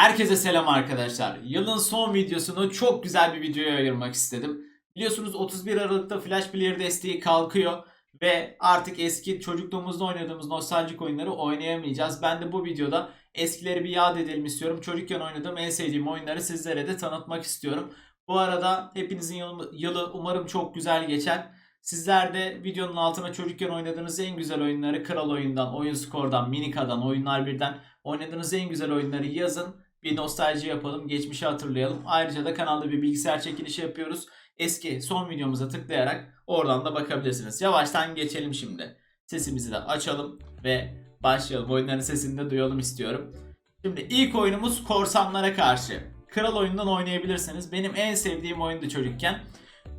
Herkese selam arkadaşlar. Yılın son videosunu çok güzel bir videoya ayırmak istedim. Biliyorsunuz 31 Aralık'ta Flash Player desteği kalkıyor ve artık eski çocukluğumuzda oynadığımız nostaljik oyunları oynayamayacağız. Ben de bu videoda eskileri bir yad edelim istiyorum. Çocukken oynadığım en sevdiğim oyunları sizlere de tanıtmak istiyorum. Bu arada hepinizin yılı, umarım çok güzel geçer. Sizler de videonun altına çocukken oynadığınız en güzel oyunları Kral Oyun'dan, Oyun Skor'dan, Minika'dan, Oyunlar Bir'den oynadığınız en güzel oyunları yazın. Bir nostalji yapalım, geçmişi hatırlayalım. Ayrıca da kanalda bir bilgisayar çekilişi yapıyoruz. Eski son videomuza tıklayarak oradan da bakabilirsiniz. Yavaştan geçelim şimdi. Sesimizi de açalım ve başlayalım. Oyunların sesini de duyalım istiyorum. Şimdi ilk oyunumuz korsanlara karşı. Kral oyundan oynayabilirsiniz. Benim en sevdiğim oyundu çocukken.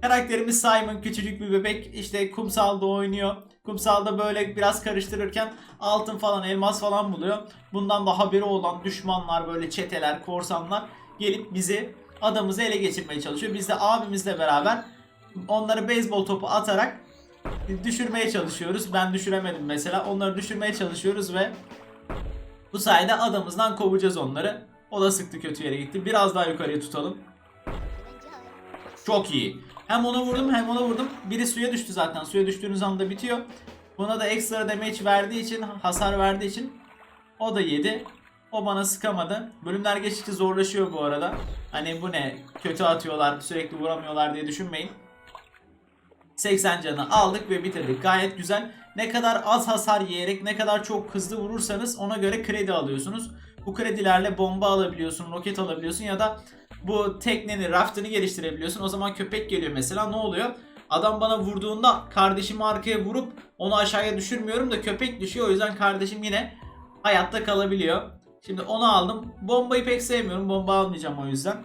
Karakterimiz Simon küçücük bir bebek işte kumsalda oynuyor. Kumsalda böyle biraz karıştırırken altın falan elmas falan buluyor. Bundan da haberi olan düşmanlar böyle çeteler korsanlar gelip bizi adamızı ele geçirmeye çalışıyor. Biz de abimizle beraber onları beyzbol topu atarak düşürmeye çalışıyoruz. Ben düşüremedim mesela. Onları düşürmeye çalışıyoruz ve bu sayede adamızdan kovacağız onları. O da sıktı kötü yere gitti. Biraz daha yukarıya tutalım. Çok iyi. Hem ona vurdum hem ona vurdum. Biri suya düştü zaten. Suya düştüğünüz anda bitiyor. Buna da ekstra damage verdiği için, hasar verdiği için o da yedi. O bana sıkamadı. Bölümler geçtikçe zorlaşıyor bu arada. Hani bu ne? Kötü atıyorlar, sürekli vuramıyorlar diye düşünmeyin. 80 canı aldık ve bitirdik. Gayet güzel. Ne kadar az hasar yiyerek ne kadar çok hızlı vurursanız ona göre kredi alıyorsunuz. Bu kredilerle bomba alabiliyorsun, roket alabiliyorsun ya da bu tekneni, raftını geliştirebiliyorsun. O zaman köpek geliyor mesela ne oluyor? Adam bana vurduğunda kardeşimi arkaya vurup onu aşağıya düşürmüyorum da köpek düşüyor. O yüzden kardeşim yine hayatta kalabiliyor. Şimdi onu aldım. Bombayı pek sevmiyorum. Bomba almayacağım o yüzden.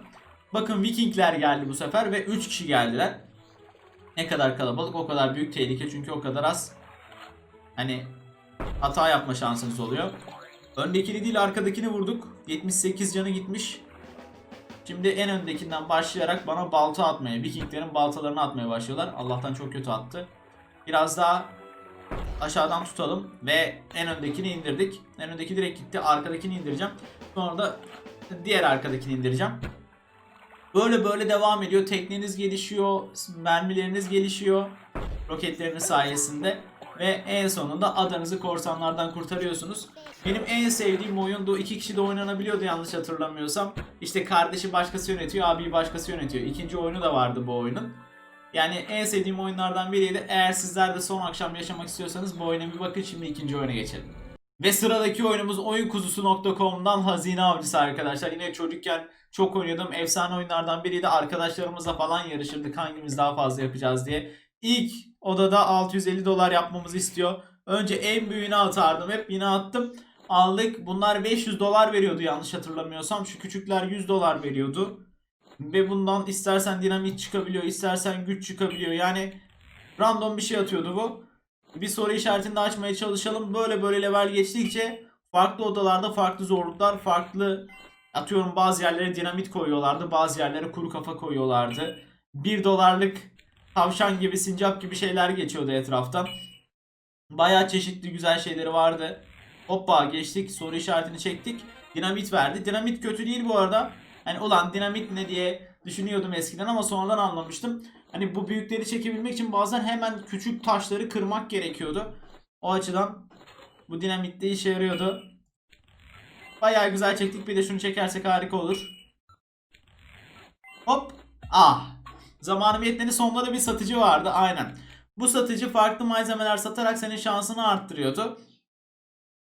Bakın Vikingler geldi bu sefer ve 3 kişi geldiler. Ne kadar kalabalık o kadar büyük tehlike çünkü o kadar az hani hata yapma şansınız oluyor. Öndekini değil arkadakini vurduk. 78 canı gitmiş. Şimdi en öndekinden başlayarak bana balta atmaya, Vikinglerin baltalarını atmaya başlıyorlar. Allah'tan çok kötü attı. Biraz daha aşağıdan tutalım ve en öndekini indirdik. En öndeki direkt gitti. Arkadakini indireceğim. Sonra da diğer arkadakini indireceğim. Böyle böyle devam ediyor. Tekneniz gelişiyor, mermileriniz gelişiyor. Roketleriniz sayesinde. Ve en sonunda adanızı korsanlardan kurtarıyorsunuz. Benim en sevdiğim oyundu. iki kişi de oynanabiliyordu yanlış hatırlamıyorsam. İşte kardeşi başkası yönetiyor, abi başkası yönetiyor. İkinci oyunu da vardı bu oyunun. Yani en sevdiğim oyunlardan biriydi. Eğer sizler de son akşam yaşamak istiyorsanız bu oyuna bir bakın. Şimdi ikinci oyuna geçelim. Ve sıradaki oyunumuz oyunkuzusu.com'dan Hazine Avcısı arkadaşlar. Yine çocukken çok oynuyordum. Efsane oyunlardan biriydi. Arkadaşlarımızla falan yarışırdık hangimiz daha fazla yapacağız diye. İlk odada 650 dolar yapmamızı istiyor. Önce en büyüğünü atardım. Hep yine attım. Aldık. Bunlar 500 dolar veriyordu yanlış hatırlamıyorsam. Şu küçükler 100 dolar veriyordu. Ve bundan istersen dinamit çıkabiliyor, istersen güç çıkabiliyor. Yani random bir şey atıyordu bu. Bir soru işaretini de açmaya çalışalım. Böyle böyle level geçtikçe farklı odalarda farklı zorluklar, farklı atıyorum bazı yerlere dinamit koyuyorlardı, bazı yerlere kuru kafa koyuyorlardı. 1 dolarlık tavşan gibi, sincap gibi şeyler geçiyordu etraftan. Bayağı çeşitli güzel şeyleri vardı. Hoppa geçtik, soru işaretini çektik. Dinamit verdi. Dinamit kötü değil bu arada. Hani ulan dinamit ne diye düşünüyordum eskiden ama sonradan anlamıştım. Hani bu büyükleri çekebilmek için bazen hemen küçük taşları kırmak gerekiyordu. O açıdan bu dinamit de işe yarıyordu. Bayağı güzel çektik. Bir de şunu çekersek harika olur. Hop. Ah. Zamanım yetmedi. Sonunda da bir satıcı vardı. Aynen. Bu satıcı farklı malzemeler satarak senin şansını arttırıyordu.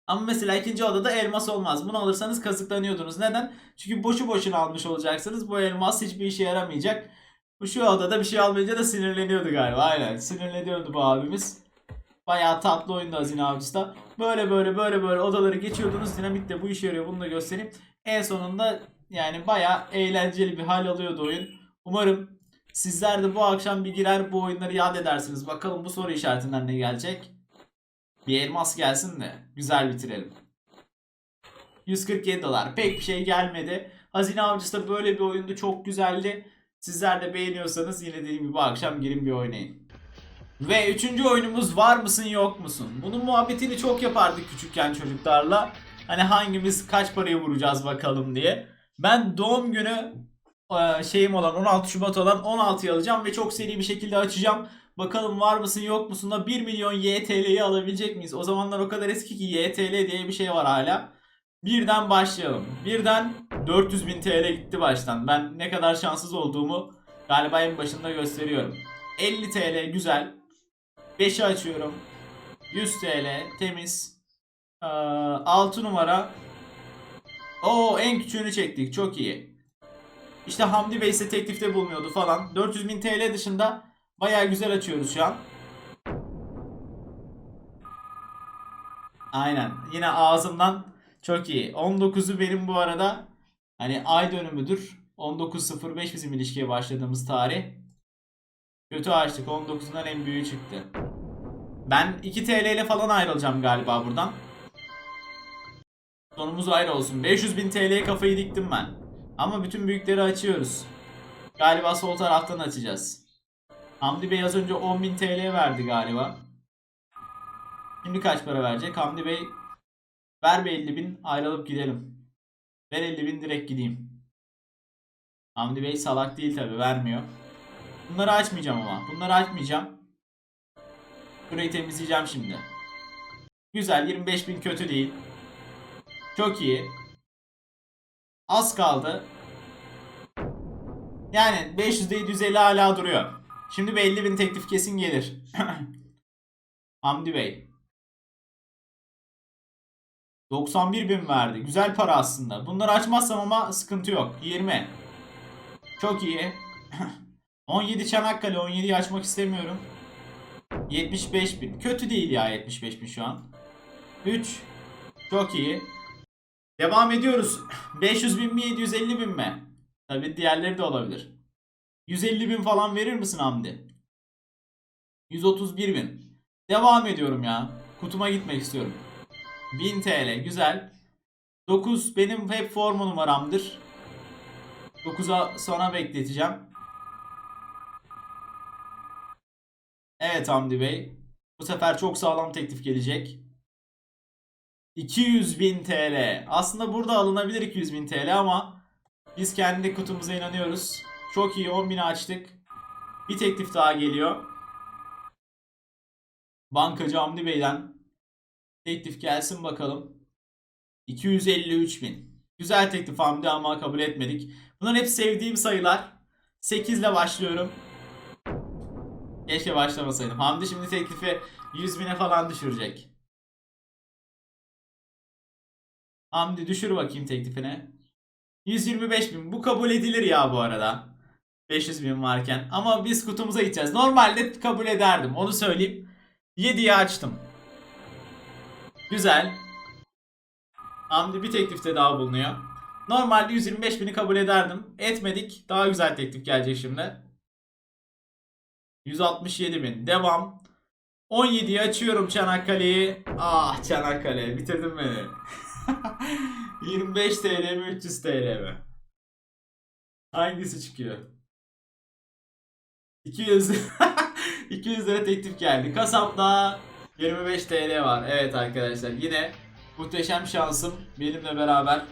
Ama mesela ikinci odada elmas olmaz. Bunu alırsanız kazıklanıyordunuz. Neden? Çünkü boşu boşuna almış olacaksınız. Bu elmas hiçbir işe yaramayacak. Bu şu odada bir şey almayınca da sinirleniyordu galiba. Aynen. Sinirleniyordu bu abimiz. Bayağı tatlı oyundu Hazine Avcısı da. Böyle böyle böyle böyle odaları geçiyordunuz. Dinamit de bu işe yarıyor. Bunu da göstereyim. En sonunda yani bayağı eğlenceli bir hal alıyordu oyun. Umarım sizler de bu akşam bir girer bu oyunları yad edersiniz. Bakalım bu soru işaretinden ne gelecek. Bir elmas gelsin de güzel bitirelim. 147 dolar. Pek bir şey gelmedi. Hazine Avcısı da böyle bir oyundu. Çok güzeldi. Sizler de beğeniyorsanız yine dediğim gibi akşam girin bir oynayın. Ve üçüncü oyunumuz var mısın yok musun? Bunun muhabbetini çok yapardık küçükken çocuklarla. Hani hangimiz kaç parayı vuracağız bakalım diye. Ben doğum günü şeyim olan 16 Şubat olan 16'yı alacağım ve çok seri bir şekilde açacağım. Bakalım var mısın yok musun da 1 milyon YTL'yi alabilecek miyiz? O zamanlar o kadar eski ki YTL diye bir şey var hala. Birden başlayalım. Birden 400 bin TL gitti baştan. Ben ne kadar şanssız olduğumu galiba en başında gösteriyorum. 50 TL güzel. 5'i açıyorum. 100 TL temiz. Ee, 6 numara. Oo en küçüğünü çektik. Çok iyi. İşte Hamdi Bey ise teklifte bulunuyordu falan. 400 bin TL dışında bayağı güzel açıyoruz şu an. Aynen. Yine ağzımdan çok iyi. 19'u benim bu arada hani ay dönümüdür. 19.05 bizim ilişkiye başladığımız tarih. Kötü açtık. 19'undan en büyüğü çıktı. Ben 2 TL ile falan ayrılacağım galiba buradan. Sonumuz ayrı olsun. 500 bin TL'ye kafayı diktim ben. Ama bütün büyükleri açıyoruz. Galiba sol taraftan açacağız. Hamdi Bey az önce 10 bin TL verdi galiba. Şimdi kaç para verecek? Hamdi Bey ver bir 50 bin ayrılıp gidelim. Ver 50 bin direkt gideyim. Hamdi Bey salak değil tabi vermiyor. Bunları açmayacağım ama. Bunları açmayacağım. Burayı temizleyeceğim şimdi. Güzel 25 bin kötü değil. Çok iyi. Az kaldı. Yani 500'de 750 hala duruyor. Şimdi bir 50 bin teklif kesin gelir. Hamdi Bey. 91 bin verdi. Güzel para aslında. Bunları açmazsam ama sıkıntı yok. 20. Çok iyi. 17 Çanakkale. 17'yi açmak istemiyorum. 75 bin. Kötü değil ya 75 bin şu an. 3. Çok iyi. Devam ediyoruz. 500 bin mi 750 bin mi? Tabi diğerleri de olabilir. 150 bin falan verir misin Hamdi? 131 bin. Devam ediyorum ya. Kutuma gitmek istiyorum. 1000 TL güzel. 9 benim hep formu numaramdır. 9'a sonra bekleteceğim. Evet Hamdi Bey. Bu sefer çok sağlam teklif gelecek. 200 bin TL. Aslında burada alınabilir 200 bin TL ama biz kendi kutumuza inanıyoruz. Çok iyi 10 bini açtık. Bir teklif daha geliyor. Bankacı Hamdi Bey'den teklif gelsin bakalım. 253 bin. Güzel teklif Hamdi ama kabul etmedik. Bunların hep sevdiğim sayılar. 8 ile başlıyorum. Keşke başlamasaydım. Hamdi şimdi teklifi 100 bine falan düşürecek. Hamdi düşür bakayım teklifine. 125 bin. Bu kabul edilir ya bu arada. 500 bin varken. Ama biz kutumuza gideceğiz. Normalde kabul ederdim. Onu söyleyeyim. 7'yi açtım. Güzel. Hamdi bir teklifte daha bulunuyor. Normalde 125 bini kabul ederdim. Etmedik. Daha güzel teklif gelecek şimdi. 167 bin. Devam. 17'yi açıyorum Çanakkale'yi. Ah Çanakkale bitirdin beni. 25 TL mi 300 TL mi? Hangisi çıkıyor? 200 200 lira teklif geldi. Kasapta 25 TL var. Evet arkadaşlar yine muhteşem şansım benimle beraber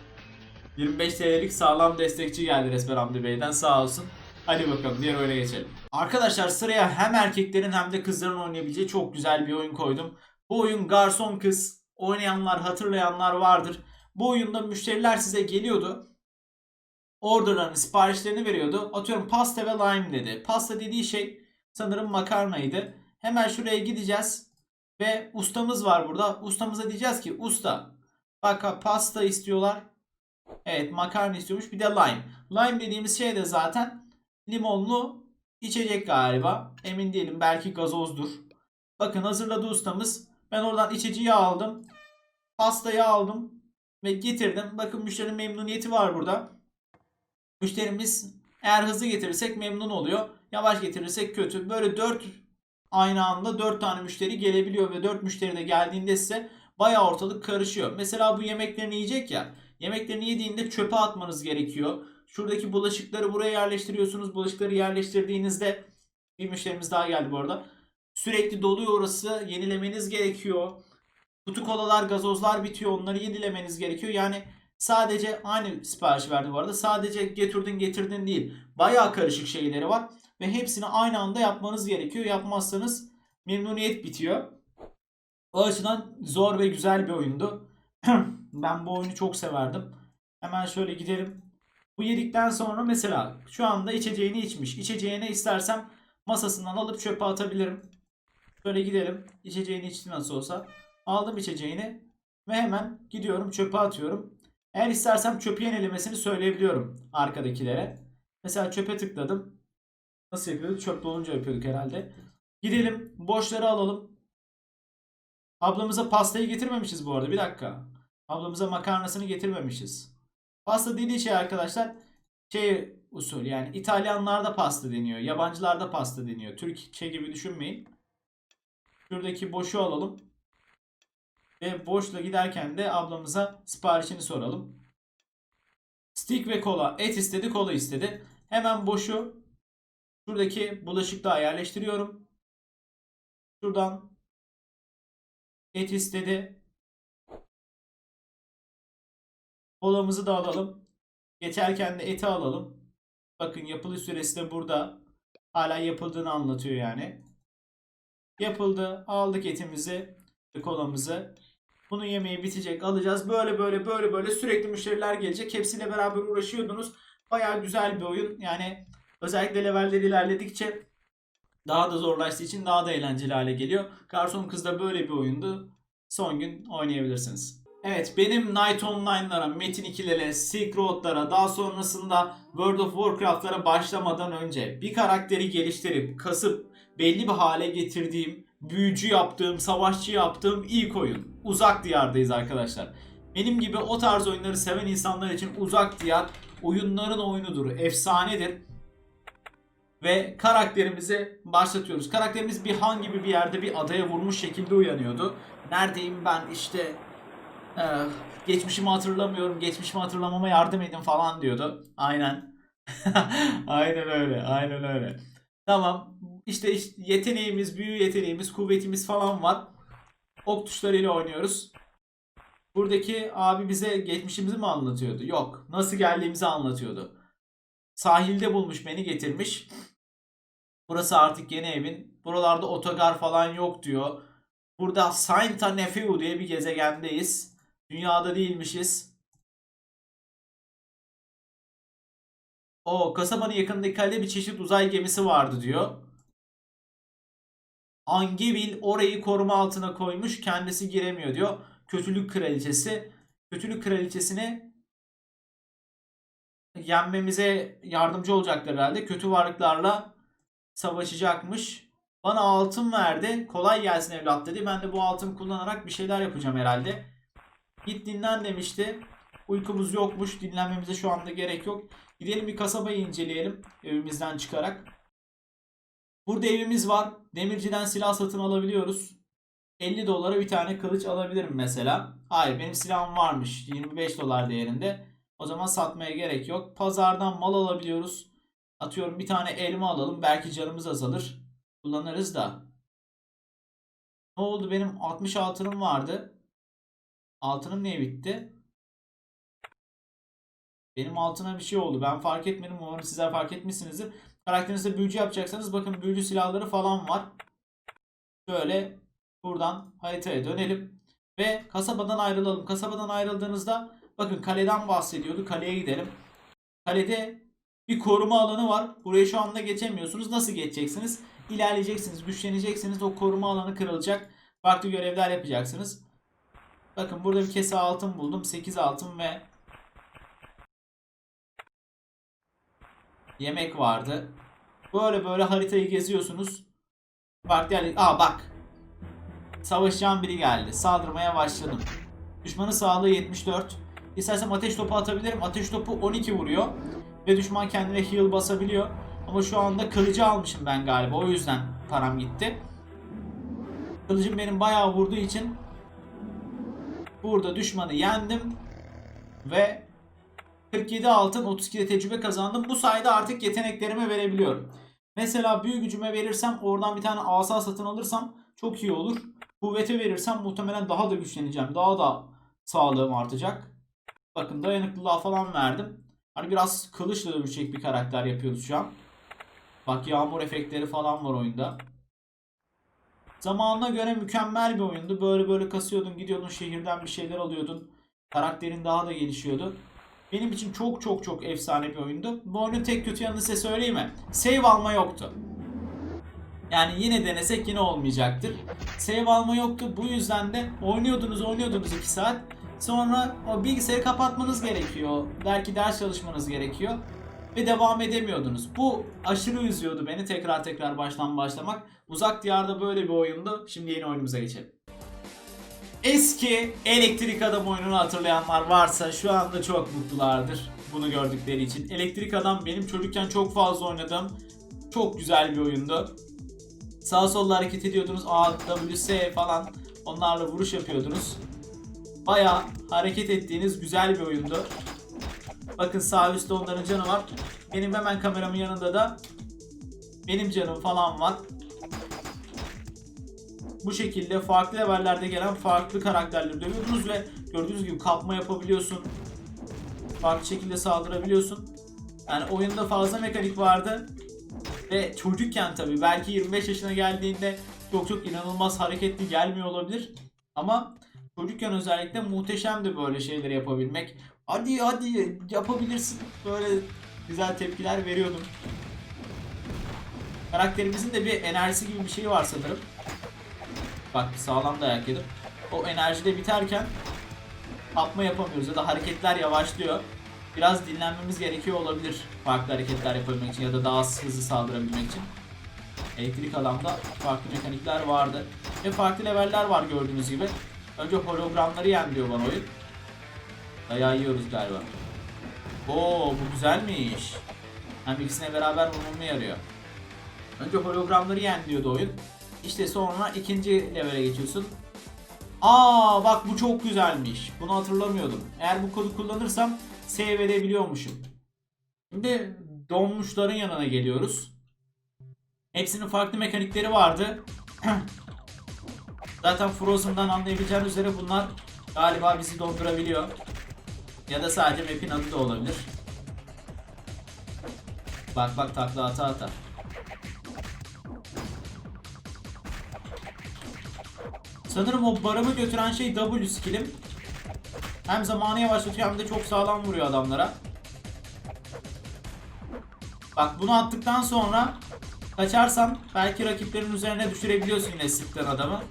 25 TL'lik sağlam destekçi geldi resmen Hamdi Bey'den sağ olsun. Hadi bakalım diğer oyuna geçelim. Arkadaşlar sıraya hem erkeklerin hem de kızların oynayabileceği çok güzel bir oyun koydum. Bu oyun Garson Kız. Oynayanlar, hatırlayanlar vardır. Bu oyunda müşteriler size geliyordu. Orderlarını, siparişlerini veriyordu. Atıyorum pasta ve lime dedi. Pasta dediği şey sanırım makarnaydı. Hemen şuraya gideceğiz. Ve ustamız var burada. Ustamıza diyeceğiz ki usta bak pasta istiyorlar. Evet makarna istiyormuş bir de lime. Lime dediğimiz şey de zaten limonlu içecek galiba. Emin değilim belki gazozdur. Bakın hazırladı ustamız. Ben oradan içeceği aldım. Pastayı aldım ve getirdim. Bakın müşterinin memnuniyeti var burada. Müşterimiz eğer hızlı getirirsek memnun oluyor. Yavaş getirirsek kötü. Böyle 4 aynı anda 4 tane müşteri gelebiliyor ve 4 müşteri de geldiğinde size bayağı ortalık karışıyor. Mesela bu yemeklerini yiyecek ya. Yemeklerini yediğinde çöpe atmanız gerekiyor. Şuradaki bulaşıkları buraya yerleştiriyorsunuz. Bulaşıkları yerleştirdiğinizde bir müşterimiz daha geldi bu arada. Sürekli doluyor orası. Yenilemeniz gerekiyor. Kutu kolalar, gazozlar bitiyor. Onları yenilemeniz gerekiyor. Yani Sadece aynı sipariş verdi bu arada. Sadece getirdin getirdin değil. Bayağı karışık şeyleri var. Ve hepsini aynı anda yapmanız gerekiyor. Yapmazsanız memnuniyet bitiyor. O açıdan zor ve güzel bir oyundu. ben bu oyunu çok severdim. Hemen şöyle gidelim. Bu yedikten sonra mesela şu anda içeceğini içmiş. İçeceğini istersem masasından alıp çöpe atabilirim. Şöyle gidelim. İçeceğini içti nasıl olsa. Aldım içeceğini ve hemen gidiyorum çöpe atıyorum. Eğer istersem çöpü yenilemesini söyleyebiliyorum arkadakilere. Mesela çöpe tıkladım. Nasıl yapıyorduk? Çöp dolunca yapıyorduk herhalde. Gidelim boşları alalım. Ablamıza pastayı getirmemişiz bu arada. Bir dakika. Ablamıza makarnasını getirmemişiz. Pasta dediği şey arkadaşlar şey usul yani İtalyanlarda pasta deniyor. Yabancılarda pasta deniyor. Türkçe gibi düşünmeyin. Şuradaki boşu alalım. Ve boşla giderken de ablamıza siparişini soralım. Stick ve kola. Et istedi, kola istedi. Hemen boşu şuradaki bulaşıklığa yerleştiriyorum. Şuradan et istedi. Kolamızı da alalım. Geçerken de eti alalım. Bakın yapılış süresi de burada. Hala yapıldığını anlatıyor yani. Yapıldı. Aldık etimizi, kolamızı. Bunun yemeği bitecek. Alacağız. Böyle böyle böyle böyle sürekli müşteriler gelecek. Hepsiyle beraber uğraşıyordunuz. Bayağı güzel bir oyun. Yani özellikle leveller ilerledikçe daha da zorlaştığı için daha da eğlenceli hale geliyor. Garson Kız da böyle bir oyundu. Son gün oynayabilirsiniz. Evet benim Night Online'lara, Metin 2'lere, Silk Road'lara, daha sonrasında World of Warcraft'lara başlamadan önce bir karakteri geliştirip, kasıp belli bir hale getirdiğim, büyücü yaptığım, savaşçı yaptığım ilk oyun. Uzak Diyar'dayız arkadaşlar. Benim gibi o tarz oyunları seven insanlar için Uzak Diyar oyunların oyunudur, efsanedir. Ve karakterimizi başlatıyoruz. Karakterimiz bir han gibi bir yerde bir adaya vurmuş şekilde uyanıyordu. Neredeyim ben işte ee, geçmişimi hatırlamıyorum, geçmişimi hatırlamama yardım edin falan diyordu. Aynen. aynen öyle, aynen öyle. Tamam. İşte, işte yeteneğimiz, büyü yeteneğimiz, kuvvetimiz falan var. Ok tuşlarıyla oynuyoruz. Buradaki abi bize geçmişimizi mi anlatıyordu? Yok. Nasıl geldiğimizi anlatıyordu. Sahilde bulmuş beni getirmiş. Burası artık yeni evin. Buralarda otogar falan yok diyor. Burada Sainta Nefeu diye bir gezegendeyiz. Dünyada değilmişiz. O kasabanın yakınındaki kalede bir çeşit uzay gemisi vardı diyor. Angevil orayı koruma altına koymuş. Kendisi giremiyor diyor. Kötülük kraliçesi. Kötülük kraliçesini yenmemize yardımcı olacaklar herhalde. Kötü varlıklarla savaşacakmış. Bana altın verdi. Kolay gelsin evlat dedi. Ben de bu altını kullanarak bir şeyler yapacağım herhalde. Git dinlen demişti. Uykumuz yokmuş. Dinlenmemize şu anda gerek yok. Gidelim bir kasabayı inceleyelim. Evimizden çıkarak. Burada evimiz var. Demirciden silah satın alabiliyoruz. 50 dolara bir tane kılıç alabilirim mesela. Hayır benim silahım varmış. 25 dolar değerinde. O zaman satmaya gerek yok. Pazardan mal alabiliyoruz. Atıyorum bir tane elma alalım. Belki canımız azalır. Kullanırız da. Ne oldu benim 60 altınım vardı. Altınım niye bitti? Benim altına bir şey oldu. Ben fark etmedim. Umarım sizler fark etmişsinizdir. Karakterinizde büyücü yapacaksanız bakın büyücü silahları falan var. Şöyle buradan haritaya dönelim. Ve kasabadan ayrılalım. Kasabadan ayrıldığınızda bakın kaleden bahsediyordu. Kaleye gidelim. Kalede bir koruma alanı var. Buraya şu anda geçemiyorsunuz. Nasıl geçeceksiniz? İlerleyeceksiniz, güçleneceksiniz. O koruma alanı kırılacak. Farklı görevler yapacaksınız. Bakın burada bir kese altın buldum. 8 altın ve yemek vardı. Böyle böyle haritayı geziyorsunuz. Farklı yerler... Aa bak. Savaşacağım biri geldi. Saldırmaya başladım. Düşmanın sağlığı 74. İstersem ateş topu atabilirim. Ateş topu 12 vuruyor. Ve düşman kendine heal basabiliyor. Ama şu anda kılıcı almışım ben galiba. O yüzden param gitti. Kılıcım benim bayağı vurduğu için burada düşmanı yendim. Ve 47 altın 32 de tecrübe kazandım. Bu sayede artık yeteneklerimi verebiliyorum. Mesela büyü gücüme verirsem oradan bir tane asa satın alırsam çok iyi olur. Kuvvete verirsem muhtemelen daha da güçleneceğim. Daha da sağlığım artacak. Bakın dayanıklılığa falan verdim. Hani biraz kılıçla dövüşecek bir karakter yapıyoruz şu an. Bak yağmur efektleri falan var oyunda. Zamanına göre mükemmel bir oyundu. Böyle böyle kasıyordun, gidiyordun şehirden bir şeyler alıyordun. Karakterin daha da gelişiyordu. Benim için çok çok çok efsane bir oyundu. Bu oyunun tek kötü yanını size söyleyeyim mi? Save alma yoktu. Yani yine denesek yine olmayacaktır. Save alma yoktu. Bu yüzden de oynuyordunuz oynuyordunuz 2 saat. Sonra o bilgisayarı kapatmanız gerekiyor. Belki ders çalışmanız gerekiyor. Ve devam edemiyordunuz. Bu aşırı üzüyordu beni tekrar tekrar baştan başlamak. Uzak Diyar'da böyle bir oyundu. Şimdi yeni oyunumuza geçelim. Eski Elektrik Adam oyununu hatırlayanlar varsa şu anda çok mutlulardır bunu gördükleri için. Elektrik Adam benim çocukken çok fazla oynadığım çok güzel bir oyundu. Sağa sola hareket ediyordunuz. A, W, S falan onlarla vuruş yapıyordunuz. Baya hareket ettiğiniz güzel bir oyundu. Bakın sağ üstte onların canı var. Benim hemen kameramın yanında da benim canım falan var. Bu şekilde farklı levellerde gelen farklı karakterleri dövüyorsunuz ve gördüğünüz gibi kapma yapabiliyorsun. Farklı şekilde saldırabiliyorsun. Yani oyunda fazla mekanik vardı. Ve çocukken tabii belki 25 yaşına geldiğinde çok çok inanılmaz hareketli gelmiyor olabilir. Ama çocukken özellikle muhteşemdi böyle şeyleri yapabilmek. Hadi hadi yapabilirsin. Böyle güzel tepkiler veriyordum. Karakterimizin de bir enerjisi gibi bir şey var sanırım. Bak sağlam dayak yedim. O enerji de biterken kapma yapamıyoruz ya da hareketler yavaşlıyor. Biraz dinlenmemiz gerekiyor olabilir farklı hareketler yapabilmek için ya da daha hızlı saldırabilmek için. Elektrik alanda farklı mekanikler vardı. Ve farklı leveller var gördüğünüz gibi. Önce hologramları yen diyor bana oyun. Dayağı yiyoruz galiba. Oo bu güzelmiş. Hem ikisine beraber vurmamı yarıyor. Önce hologramları yen diyordu oyun. İşte sonra ikinci levele geçiyorsun. Aa bak bu çok güzelmiş. Bunu hatırlamıyordum. Eğer bu kodu kullanırsam save edebiliyormuşum. Şimdi donmuşların yanına geliyoruz. Hepsinin farklı mekanikleri vardı. Zaten Frozen'dan anlayabileceğiniz üzere bunlar galiba bizi dondurabiliyor. Ya da sadece map'in adı da olabilir. Bak bak takla ata ata. Sanırım o barımı götüren şey W skill'im. Hem zamanı yavaşlatıyor hem de çok sağlam vuruyor adamlara. Bak bunu attıktan sonra kaçarsan belki rakiplerin üzerine düşürebiliyorsun yine sıktığın adamı.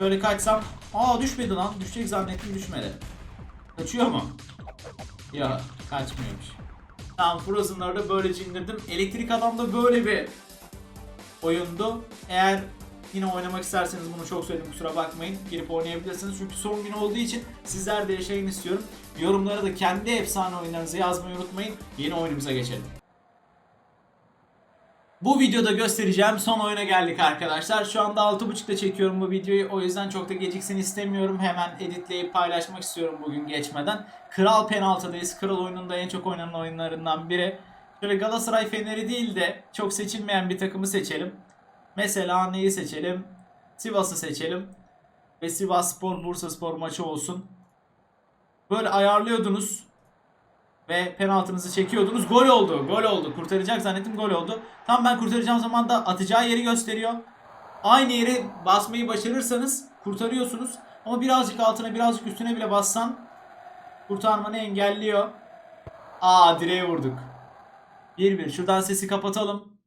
Böyle kaçsam aa düşmedi lan düşecek zannettim düşmedi. Kaçıyor mu? Ya kaçmıyormuş. Tamam Frozen'ları da böylece indirdim. Elektrik Adam'da böyle bir oyundu. Eğer yine oynamak isterseniz bunu çok söyledim kusura bakmayın. Girip oynayabilirsiniz. Çünkü son gün olduğu için sizler de yaşayın istiyorum. Yorumlara da kendi efsane oyunlarınızı yazmayı unutmayın. Yeni oyunumuza geçelim. Bu videoda göstereceğim son oyuna geldik arkadaşlar. Şu anda 6.30'da çekiyorum bu videoyu. O yüzden çok da geciksin istemiyorum. Hemen editleyip paylaşmak istiyorum bugün geçmeden. Kral penaltıdayız. Kral oyununda en çok oynanan oyunlarından biri. Şöyle Galatasaray Fener'i değil de çok seçilmeyen bir takımı seçelim. Mesela neyi seçelim? Sivas'ı seçelim. Ve Sivas Spor Bursa Spor maçı olsun. Böyle ayarlıyordunuz. Ve penaltınızı çekiyordunuz. Gol oldu. Gol oldu. Kurtaracak zannettim gol oldu. Tam ben kurtaracağım zaman da atacağı yeri gösteriyor. Aynı yeri basmayı başarırsanız kurtarıyorsunuz. Ama birazcık altına birazcık üstüne bile bassan kurtarmanı engelliyor. Aa direğe vurduk. 1-1. Şuradan sesi kapatalım.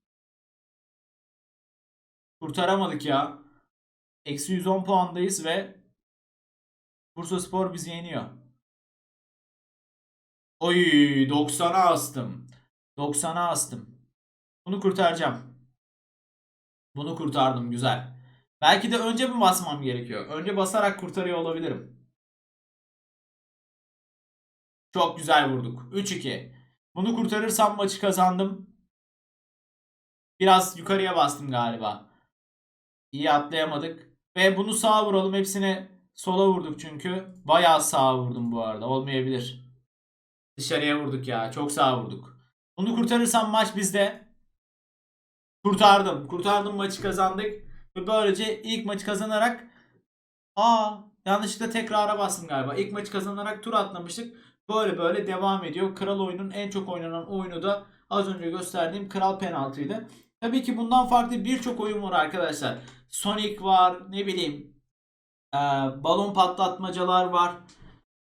Kurtaramadık ya. Eksi 110 puandayız ve Bursa Spor bizi yeniyor. Oy 90'a astım. 90'a astım. Bunu kurtaracağım. Bunu kurtardım güzel. Belki de önce mi basmam gerekiyor? Önce basarak kurtarıyor olabilirim. Çok güzel vurduk. 3-2. Bunu kurtarırsam maçı kazandım. Biraz yukarıya bastım galiba. İyi atlayamadık. Ve bunu sağa vuralım. Hepsini sola vurduk çünkü. Bayağı sağa vurdum bu arada. Olmayabilir. Dışarıya vurduk ya. Çok sağa vurduk. Bunu kurtarırsam maç bizde. Kurtardım. Kurtardım maçı kazandık. Ve böylece ilk maçı kazanarak Aa Yanlışlıkla tekrara bastım galiba. İlk maçı kazanarak tur atlamıştık. Böyle böyle devam ediyor. Kral oyunun en çok oynanan oyunu da az önce gösterdiğim Kral Penaltı'ydı. Tabii ki bundan farklı birçok oyun var arkadaşlar. Sonic var, ne bileyim ee, balon patlatmacalar var.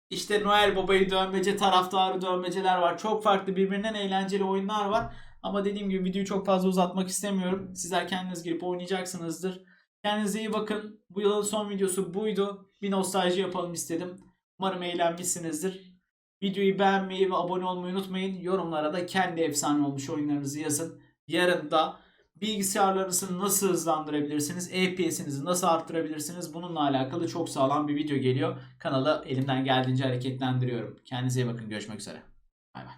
İşte Noel Baba'yı dövmece, taraftarı dövmeceler var. Çok farklı birbirinden eğlenceli oyunlar var. Ama dediğim gibi videoyu çok fazla uzatmak istemiyorum. Sizler kendiniz girip oynayacaksınızdır. Kendinize iyi bakın. Bu yılın son videosu buydu. Bir nostalji yapalım istedim. Umarım eğlenmişsinizdir. Videoyu beğenmeyi ve abone olmayı unutmayın. Yorumlara da kendi efsane olmuş oyunlarınızı yazın. Yarın da bilgisayarlarınızı nasıl hızlandırabilirsiniz, FPS'inizi nasıl arttırabilirsiniz bununla alakalı çok sağlam bir video geliyor. Kanalı elimden geldiğince hareketlendiriyorum. Kendinize iyi bakın. Görüşmek üzere. Bay bay.